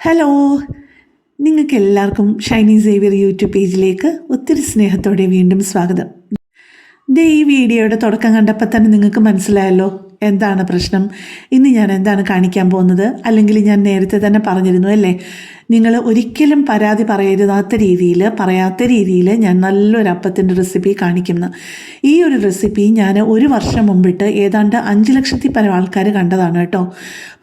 Hello നിങ്ങൾക്ക് എല്ലാവർക്കും Shiny Xavier YouTube പേജിലേക്ക് ഒത്തിരി സ്നേഹത്തോടെ വീണ്ടും സ്വാഗതം. ദേ ഈ വീഡിയോയുടെ തുടക്കം കണ്ടപ്പോൾ തന്നെ നിങ്ങൾക്ക് മനസ്സിലായല്ലോ എന്താണ് പ്രശ്നം. ഇന്ന് ഞാൻ എന്താണ് കാണിക്കാൻ പോകുന്നത്? അല്ലെങ്കിൽ ഞാൻ നേരത്തെ തന്നെ പറഞ്ഞിരുന്നു അല്ലേ? നിങ്ങൾ ഒരിക്കലും പരാതി പറയരുതാത്ത രീതിയിൽ പറയാത്ത രീതിയിൽ ഞാൻ നല്ലൊരു അപ്പത്തിന്റെ റെസിപ്പി കാണിക്കുന്നു. ഈ ഒരു റെസിപ്പി ഞാൻ ഒരു വർഷം മുമ്പിട്ട് ഏതാണ്ട് അഞ്ച് ലക്ഷത്തി പല ആൾക്കാർ കണ്ടതാണ് കേട്ടോ.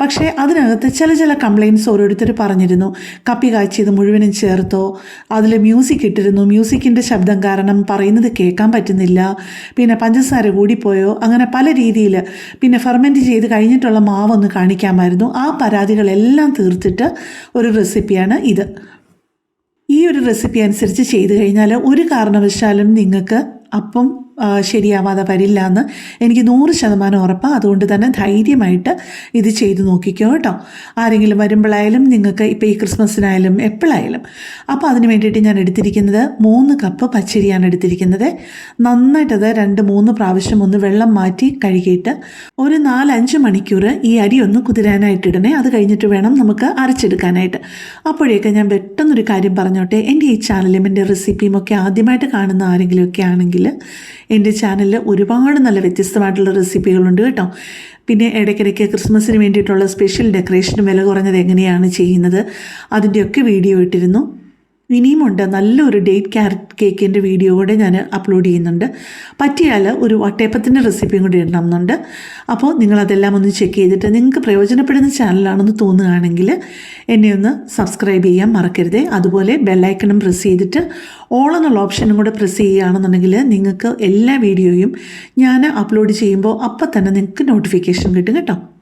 പക്ഷേ അതിനകത്ത് ചില ചില കംപ്ലയിന്റ്സ് ഓരോരുത്തർ പറഞ്ഞിരുന്നു. കപ്പി കാച്ചിയത് മുഴുവനും ചേർത്തോ അതിൽ മ്യൂസിക് ഇട്ടിരുന്നു. മ്യൂസിക്കിന്റെ ശബ്ദം കാരണം പറയുന്നത് കേൾക്കാൻ പറ്റുന്നില്ല. പിന്നെ പഞ്ചസാര കൂടിപ്പോയോ? അങ്ങനെ പല രീതിയിൽ പിന്നെ ഫെർമെന്റ് ചെയ്ത് കഴിഞ്ഞിട്ടുള്ള മാവൊന്ന് കാണിക്കാമായിരുന്നു. ആ പരാതികളെല്ലാം തീർത്തിട്ട് ഒരു റെസിപ്പിയാണ് ഇത്. ഈ ഒരു റെസിപ്പി അനുസരിച്ച് ചെയ്തു കഴിഞ്ഞാൽ ഒരു കാരണവശാലും നിങ്ങൾക്ക് അപ്പം ശരിയാവാതെ വരില്ല എന്ന് എനിക്ക് നൂറ് ശതമാനം ഉറപ്പാണ് അതുകൊണ്ട് തന്നെ ധൈര്യമായിട്ട് ഇത് ചെയ്തു നോക്കിക്കോ കേട്ടോ. ആരെങ്കിലും വരുമ്പോഴായാലും നിങ്ങൾക്ക് ഇപ്പോൾ ഈ ക്രിസ്മസിനായാലും എപ്പോഴായാലും. അപ്പോൾ അതിന് വേണ്ടിയിട്ട് ഞാൻ എടുത്തിരിക്കുന്നത് മൂന്ന് കപ്പ് പച്ചരിയാണ് എടുത്തിരിക്കുന്നത്. നന്നായിട്ടത് രണ്ട് മൂന്ന് പ്രാവശ്യം ഒന്ന് വെള്ളം മാറ്റി കഴുകിയിട്ട് ഒരു നാലഞ്ച് മണിക്കൂർ ഈ അരി ഒന്ന് കുതിരാനായിട്ട് ഇടണേ. അത് കഴിഞ്ഞിട്ട് വേണം നമുക്ക് അരച്ചെടുക്കാനായിട്ട്. അപ്പോഴേക്ക് ഞാൻ പെട്ടെന്നൊരു കാര്യം പറഞ്ഞോട്ടെ. എന്റെ ഈ ചാനലും എന്റെ റെസിപ്പിയും ഒക്കെ ആദ്യമായിട്ട് കാണുന്ന ആരെങ്കിലുമൊക്കെ ആണെങ്കിൽ എന്റെ ചാനലിൽ ഒരുപാട് നല്ല വ്യത്യസ്തമായിട്ടുള്ള റെസിപ്പികളുണ്ട് കേട്ടോ. പിന്നെ ഇടയ്ക്കിടയ്ക്ക് ക്രിസ്മസിന് വേണ്ടിയിട്ടുള്ള സ്പെഷ്യൽ ഡെക്കറേഷൻ വില കുറഞ്ഞത് എങ്ങനെയാണ് ചെയ്യുന്നത്? അതിന്റെയൊക്കെ വീഡിയോ ഇട്ടിരുന്നു. ഇനിയുമുണ്ട്. നല്ലൊരു ഡേറ്റ് ക്യാരറ്റ് കേക്കിന്റെ വീഡിയോ കൂടെ ഞാൻ അപ്ലോഡ് ചെയ്യുന്നുണ്ട്. പറ്റിയാൽ ഒരു വട്ടയപ്പത്തിന്റെ റെസിപ്പിയും കൂടി ഇടണമെന്നുണ്ട്. അപ്പോൾ നിങ്ങളതെല്ലാം ഒന്ന് ചെക്ക് ചെയ്തിട്ട് നിങ്ങൾക്ക് പ്രയോജനപ്പെടുന്ന ചാനലാണെന്ന് തോന്നുകയാണെങ്കിൽ എന്നെ ഒന്ന് സബ്സ്ക്രൈബ് ചെയ്യാൻ മറക്കരുതേ. അതുപോലെ ബെല്ലൈക്കണും പ്രസ് ചെയ്തിട്ട് ഓൾ എന്നുള്ള ഓപ്ഷനും കൂടെ പ്രസ് ചെയ്യുകയാണെന്നുണ്ടെങ്കിൽ നിങ്ങൾക്ക് എല്ലാ വീഡിയോയും ഞാൻ അപ്ലോഡ് ചെയ്യുമ്പോൾ അപ്പം തന്നെ നിങ്ങൾക്ക് നോട്ടിഫിക്കേഷൻ കിട്ടും കേട്ടോ.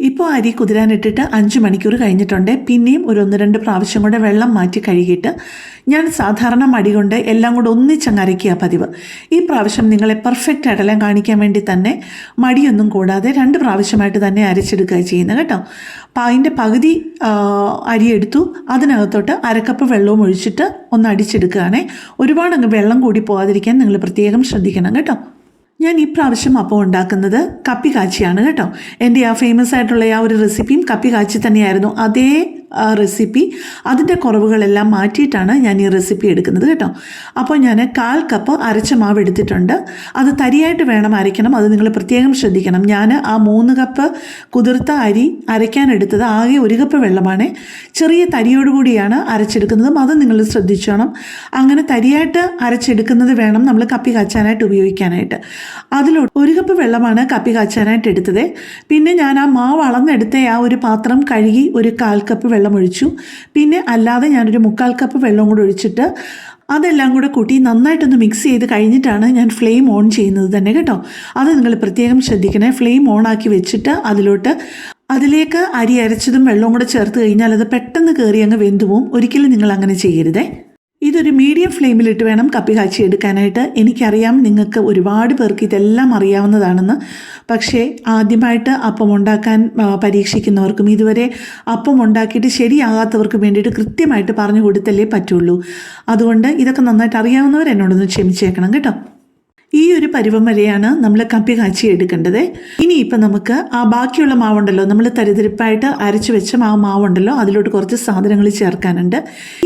ഇപ്പോൾ അരി കുതിരാനിട്ടിട്ട് അഞ്ച് മണിക്കൂർ കഴിഞ്ഞിട്ടുണ്ട്. പിന്നെയും ഒരു ഒന്ന് രണ്ട് പ്രാവശ്യം കൂടെ വെള്ളം മാറ്റി കഴുകിയിട്ട് ഞാൻ സാധാരണ മടി കൊണ്ട് എല്ലാം കൂടെ ഒന്നിച്ചങ്ങ് അരയ്ക്കുക പതിവ്. ഈ പ്രാവശ്യം നിങ്ങളെ പെർഫെക്റ്റ് അടലം കാണിക്കാൻ വേണ്ടി തന്നെ മടിയൊന്നും കൂടാതെ രണ്ട് പ്രാവശ്യമായിട്ട് തന്നെ അരച്ചെടുക്കുക ചെയ്യുന്നത് കേട്ടോ. അതിന്റെ പകുതി അരി എടുത്തു. അതിനകത്തോട്ട് അരക്കപ്പ് വെള്ളവും ഒഴിച്ചിട്ട് ഒന്ന് അടിച്ചെടുക്കുകയാണേ. ഒരുപാട് അങ്ങ് വെള്ളം കൂടി പോകാതിരിക്കാൻ നിങ്ങൾ പ്രത്യേകം ശ്രദ്ധിക്കണം കേട്ടോ. ഞാൻ ഈ പ്രാവശ്യം അപ്പം ഉണ്ടാക്കുന്നത് കപ്പി കാച്ചിയാണ് കേട്ടോ. എന്റെ ആ ഫേമസ് ആയിട്ടുള്ള ആ ഒരു റെസിപ്പിയും കപ്പി കാച്ചി തന്നെയായിരുന്നു. അതേ റെസിപ്പി അതിന്റെ കുറവുകളെല്ലാം മാറ്റിയിട്ടാണ് ഞാൻ ഈ റെസിപ്പി എടുക്കുന്നത് കേട്ടോ. അപ്പോൾ ഞാൻ കാൽ കപ്പ് അരച്ച മാവ് എടുത്തിട്ടുണ്ട്. അത് തരിയായിട്ട് വേണം അരയ്ക്കണം. അത് നിങ്ങൾ പ്രത്യേകം ശ്രദ്ധിക്കണം. ഞാൻ ആ മൂന്ന് കപ്പ് കുതിർത്ത അരി അരയ്ക്കാൻ എടുത്തത് ആകെ ഒരു കപ്പ് വെള്ളമാണ്. ചെറിയ തരിയോടുകൂടിയാണ് അരച്ചെടുക്കുന്നതും. അത് നിങ്ങൾ ശ്രദ്ധിച്ചോണം. അങ്ങനെ തരിയായിട്ട് അരച്ചെടുക്കുന്നത് വേണം നമ്മൾ കപ്പി കാച്ചാനായിട്ട് ഉപയോഗിക്കാനായിട്ട്. അതിലൂടെ ഒരു കപ്പ് വെള്ളമാണ് കപ്പി കാച്ചാനായിട്ട് എടുത്തത്. പിന്നെ ഞാൻ ആ മാവ് അളന്നെടുത്ത ആ ഒരു പാത്രം കഴുകി ഒരു കാൽ കപ്പ് വെള്ളം ഒഴിച്ചു പിന്നെ അല്ലാതെ ഞാനൊരു മുക്കാൽ കപ്പ് വെള്ളം കൂടെ ഒഴിച്ചിട്ട് അതെല്ലാം കൂടെ കൂട്ടി നന്നായിട്ടൊന്ന് മിക്സ് ചെയ്ത് കഴിഞ്ഞിട്ടാണ് ഞാൻ ഫ്ലെയിം ഓൺ ചെയ്യുന്നത് തന്നെ കേട്ടോ. അത് നിങ്ങൾ പ്രത്യേകം ശ്രദ്ധിക്കണേ. ഫ്ലെയിം ഓൺ ആക്കി വെച്ചിട്ട് അതിലോട്ട് അതിലേക്ക് അരി അരച്ചതും വെള്ളവും കൂടെ ചേർത്ത് കഴിഞ്ഞാൽ അത് പെട്ടെന്ന് കയറി അങ്ങ് വെന്തുവും ഒരിക്കലും നിങ്ങൾ അങ്ങനെ ചെയ്യരുതേ. ഇതൊരു മീഡിയം ഫ്ലെയിമിലിട്ട് വേണം കപ്പി കാച്ചി എടുക്കാനായിട്ട്. എനിക്കറിയാം നിങ്ങൾക്ക് ഒരുപാട് പേർക്ക് ഇതെല്ലാം അറിയാവുന്നതാണെന്ന്. പക്ഷേ ആദ്യമായിട്ട് അപ്പം ഉണ്ടാക്കാൻ പരീക്ഷിക്കുന്നവർക്കും ഇതുവരെ അപ്പം ഉണ്ടാക്കിയിട്ട് ശരിയാകാത്തവർക്കും വേണ്ടിയിട്ട് കൃത്യമായിട്ട് പറഞ്ഞു കൊടുത്തല്ലേ പറ്റുള്ളൂ. അതുകൊണ്ട് ഇതൊക്കെ നന്നായിട്ട് അറിയാവുന്നവർ എന്നോടൊന്ന് ക്ഷമിച്ചേക്കണം കേട്ടോ. ഈ ഒരു പരുവം വരെയാണ് നമ്മൾ കപ്പി കാച്ചി എടുക്കേണ്ടത്. ഇനി ഇപ്പം നമുക്ക് ആ ബാക്കിയുള്ള മാവുണ്ടല്ലോ നമ്മൾ തരിതരിപ്പായിട്ട് അരച്ചു വെച്ച ആ മാവുണ്ടല്ലോ അതിലോട്ട് കുറച്ച് സാധനങ്ങൾ ചേർക്കാനുണ്ട്.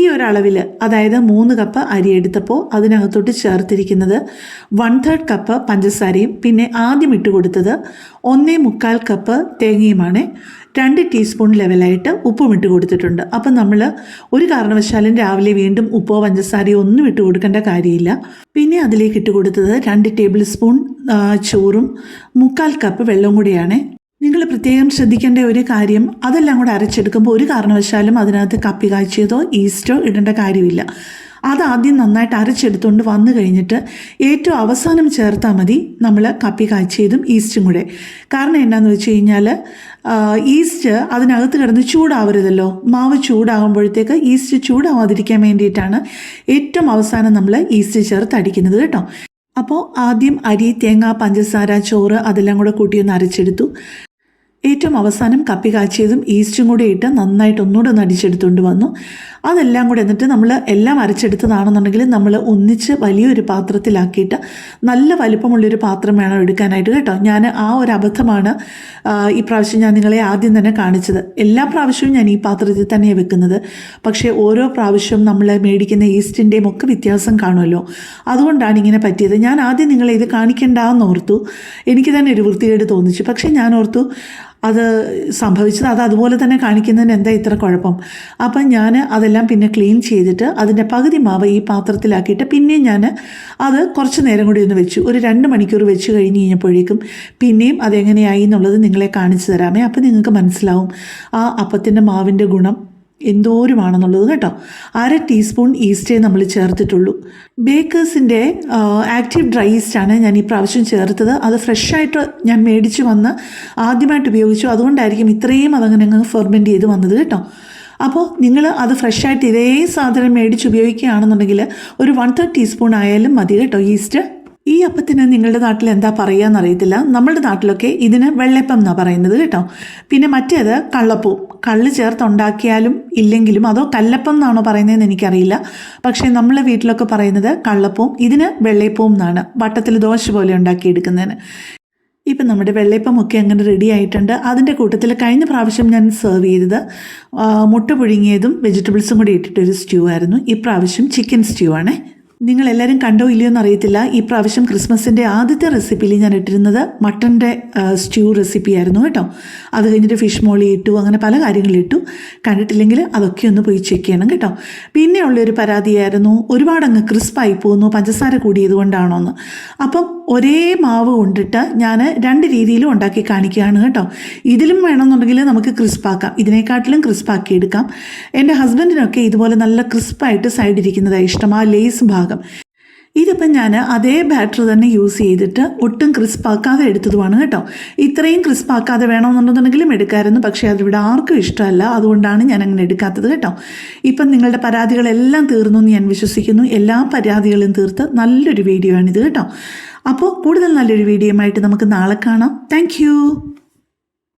ഈ ഒരളവിൽ അതായത് മൂന്ന് കപ്പ് അരി എടുത്തപ്പോൾ അതിനകത്തോട്ട് ചേർത്തിരിക്കുന്നത് വൺ തേർഡ് കപ്പ് പഞ്ചസാരയും പിന്നെ ആദ്യം ഇട്ട് കൊടുത്തത് ഒന്നേ മുക്കാൽ കപ്പ് തേങ്ങയുമാണ്. രണ്ട് ടീസ്പൂൺ ലെവലായിട്ട് ഉപ്പും ഇട്ട് കൊടുത്തിട്ടുണ്ട്. അപ്പം നമ്മൾ ഒരു കാരണവശാലും രാവിലെ വീണ്ടും ഉപ്പോ പഞ്ചസാരയോ ഒന്നും ഇട്ട് കൊടുക്കേണ്ട കാര്യമില്ല. പിന്നെ അതിലേക്ക് ഇട്ട് കൊടുത്തത് രണ്ട് ടേബിൾ സ്പൂൺ ചോറും മുക്കാൽ കപ്പ് വെള്ളവും കൂടിയാണ്. നിങ്ങൾ പ്രത്യേകം ശ്രദ്ധിക്കേണ്ട ഒരു കാര്യം അതെല്ലാം കൂടെ അരച്ചെടുക്കുമ്പോൾ ഒരു കാരണവശാലും അതിനകത്ത് കപ്പി കാഴ്ചയതോ ഈസ്റ്റോ ഇടേണ്ട കാര്യമില്ല. അത് ആദ്യം നന്നായിട്ട് അരച്ചെടുത്തുകൊണ്ട് വന്നു കഴിഞ്ഞിട്ട് ഏറ്റവും അവസാനം ചേർത്താൽ മതി നമ്മൾ കപ്പി കാച്ചിയതും ഈസ്റ്റും കൂടെ. കാരണം എന്നാന്ന് വെച്ച് കഴിഞ്ഞാൽ ഈസ്റ്റ് അതിനകത്ത് കിടന്ന് ചൂടാവരുതല്ലോ. മാവ് ചൂടാകുമ്പോഴത്തേക്ക് ഈസ്റ്റ് ചൂടാവാതിരിക്കാൻ വേണ്ടിയിട്ടാണ് ഏറ്റവും അവസാനം നമ്മൾ ഈസ്റ്റ് ചേർത്ത് അടിക്കുന്നത് കേട്ടോ. അപ്പോൾ ആദ്യം അരി തേങ്ങ പഞ്ചസാര ചോറ് അതെല്ലാം കൂടെ കൂട്ടിയൊന്ന് അരച്ചെടുത്തു. ഏറ്റവും അവസാനം കപ്പി കാച്ചിയതും ഈസ്റ്റും കൂടി ഇട്ട് നന്നായിട്ട് ഒന്നുകൂടെ ഒന്ന് അടിച്ചെടുത്തുകൊണ്ട് വന്നു. അതെല്ലാം കൂടെ എന്നിട്ട് നമ്മൾ എല്ലാം അരച്ചെടുത്തതാണെന്നുണ്ടെങ്കിൽ നമ്മൾ ഒന്നിച്ച് വലിയൊരു പാത്രത്തിലാക്കിയിട്ട് നല്ല വലിപ്പമുള്ളൊരു പാത്രം വേണം എടുക്കാനായിട്ട് കേട്ടോ. ഞാൻ ആ ഒരു അബദ്ധമാണ് ഈ പ്രാവശ്യം ഞാൻ നിങ്ങളെ ആദ്യം തന്നെ കാണിച്ചത്. എല്ലാ പ്രാവശ്യവും ഞാൻ ഈ പാത്രത്തിൽ തന്നെയാണ് വെക്കുന്നത്. പക്ഷേ ഓരോ പ്രാവശ്യവും നമ്മൾ മേടിക്കുന്ന ഈസ്റ്റിന്റെയും ഒക്കെ വ്യത്യാസം കാണുമല്ലോ. അതുകൊണ്ടാണ് ഇങ്ങനെ പറ്റിയത്. ഞാൻ ആദ്യം നിങ്ങളെ ഇത് കാണിക്കേണ്ടെന്ന് ഓർത്തു. എനിക്ക് തന്നെ ഒരു വൃത്തികേട് തോന്നിച്ചു. പക്ഷേ ഞാൻ ഓർത്തു അത് സംഭവിച്ചത്. അത് അതുപോലെ തന്നെ കാണിക്കുന്നതിന് എന്താ ഇത്ര കുഴപ്പം? അപ്പം ഞാൻ അതെല്ലാം പിന്നെ ക്ലീൻ ചെയ്തിട്ട് അതിന്റെ പകുതി മാവ് ഈ പാത്രത്തിലാക്കിയിട്ട് പിന്നെയും ഞാൻ അത് കുറച്ച് നേരം കൂടി ഒന്ന് വെച്ചു. ഒരു രണ്ട് മണിക്കൂർ വെച്ച് കഴിഞ്ഞ് കഴിഞ്ഞപ്പോഴേക്കും പിന്നെയും അതെങ്ങനെയായി എന്നുള്ളത് നിങ്ങളെ കാണിച്ചു തരാമേ. അപ്പം നിങ്ങൾക്ക് മനസ്സിലാവും. ആ അപ്പത്തിന്റെ മാവിന്റെ ഗുണം എന്തോരമാണെന്നുള്ളത് കേട്ടോ. അര ടീസ്പൂൺ ഈസ്റ്റേ നമ്മൾ ചേർത്തിട്ടുള്ളൂ. ബേക്കേഴ്സിന്റെ ആക്റ്റീവ് ഡ്രൈ ഈസ്റ്റാണ് ഞാൻ ഈ പ്രാവശ്യം ചേർത്തത്. അത് ഫ്രഷായിട്ട് ഞാൻ മേടിച്ച് വന്ന് ആദ്യമായിട്ട് ഉപയോഗിച്ചു. അതുകൊണ്ടായിരിക്കും ഇത്രയും അതങ്ങനെ അങ്ങ് ഫെർമെന്റ് ചെയ്ത് വന്നത് കേട്ടോ. അപ്പോൾ നിങ്ങൾ അത് ഫ്രഷായിട്ട് ഇതേ സാധനം മേടിച്ച് ഉപയോഗിക്കുകയാണെന്നുണ്ടെങ്കിൽ ഒരു വൺ തേർഡ് ടീസ്പൂൺ ആയാലും മതി കേട്ടോ ഈസ്റ്റ്. ഈ അപ്പത്തിന് നിങ്ങളുടെ നാട്ടിൽ എന്താ പറയുക എന്നറിയത്തില്ല നമ്മളുടെ നാട്ടിലൊക്കെ ഇതിന് വെള്ളപ്പം എന്നാണ് പറയുന്നത് കേട്ടോ. പിന്നെ മറ്റേത് കള്ളപ്പൂ. കള്ള് ചേർത്തുണ്ടാക്കിയാലും ഇല്ലെങ്കിലും അതോ കല്ലപ്പം എന്നാണോ പറയുന്നതെന്ന് എനിക്കറിയില്ല. പക്ഷേ നമ്മളെ വീട്ടിലൊക്കെ പറയുന്നത് കള്ളപ്പവും ഇതിന് വെള്ളയപ്പവും എന്നാണ്. വട്ടത്തിൽ ദോശ പോലെ ഉണ്ടാക്കിയെടുക്കുന്നതിന്. ഇപ്പം നമ്മുടെ വെള്ളയപ്പമൊക്കെ അങ്ങനെ റെഡി ആയിട്ടുണ്ട്. അതിന്റെ കൂട്ടത്തിൽ കഴിഞ്ഞ പ്രാവശ്യം ഞാൻ സെർവ് ചെയ്തത് മുട്ട പുഴുങ്ങിയതും വെജിറ്റബിൾസും കൂടി ഇട്ടിട്ടൊരു സ്റ്റ്യൂ ആയിരുന്നു. ഈ പ്രാവശ്യം ചിക്കൻ സ്റ്റ്യൂ ആണേ. നിങ്ങൾ എല്ലാവരും കണ്ടോ ഇല്ലയോ എന്നറിയത്തില്ല. ഈ പ്രാവശ്യം ക്രിസ്മസിന്റെ ആദ്യത്തെ റെസിപ്പിയിൽ ഞാൻ ഇട്ടിരുന്നത് മട്ടന്റെ സ്റ്റ്യൂ റെസിപ്പി ആയിരുന്നു കേട്ടോ. അത് കഴിഞ്ഞിട്ട് ഫിഷ് മോളി ഇട്ടു അങ്ങനെ പല കാര്യങ്ങളും ഇട്ടു. കണ്ടിട്ടില്ലെങ്കിൽ അതൊക്കെ ഒന്ന് പോയി ചെക്ക് ചെയ്യണം കേട്ടോ. പിന്നെ ഉള്ളൊരു പരാതിയായിരുന്നു ഒരുപാട് അങ്ങ് ക്രിസ്പായി പോകുന്നു പഞ്ചസാര കൂടിയത് കൊണ്ടാണോ എന്ന് അപ്പം ഒരേ മാവ് കൊണ്ടിട്ട് ഞാൻ രണ്ട് രീതിയിലും ഉണ്ടാക്കി കാണിക്കുകയാണ് കേട്ടോ. ഇതിലും വേണമെന്നുണ്ടെങ്കിൽ നമുക്ക് ക്രിസ്പാക്കാം. ഇതിനെക്കാട്ടിലും ക്രിസ്പാക്കി എടുക്കാം. എന്റെ ഹസ്ബൻഡിനൊക്കെ ഇതുപോലെ നല്ല ക്രിസ്പായിട്ട് സൈഡ് ഇരിക്കുന്നതാണ് ഇഷ്ടം. ആ ലേസ് ഭാഗം ഇതിപ്പം ഞാൻ അതേ ബാറ്ററി തന്നെ യൂസ് ചെയ്തിട്ട് ഒട്ടും ക്രിസ്പാക്കാതെ എടുത്തതുമാണ് കേട്ടോ. ഇത്രയും ക്രിസ്പാക്കാതെ വേണമെന്നുണ്ടെന്നുണ്ടെങ്കിലും എടുക്കാമായിരുന്നു പക്ഷേ അതിവിടെ ആർക്കും ഇഷ്ടമല്ല. അതുകൊണ്ടാണ് ഞാൻ അങ്ങനെ എടുക്കാത്തത് കേട്ടോ. ഇപ്പം നിങ്ങളുടെ പരാതികളെല്ലാം തീർന്നു എന്ന് ഞാൻ വിശ്വസിക്കുന്നു. എല്ലാ പരാതികളും തീർത്ത് നല്ലൊരു വീഡിയോ ആണിത് കേട്ടോ. അപ്പോൾ കൂടുതൽ നല്ലൊരു വീഡിയോ ആയിട്ട് നമുക്ക് നാളെ കാണാം. താങ്ക്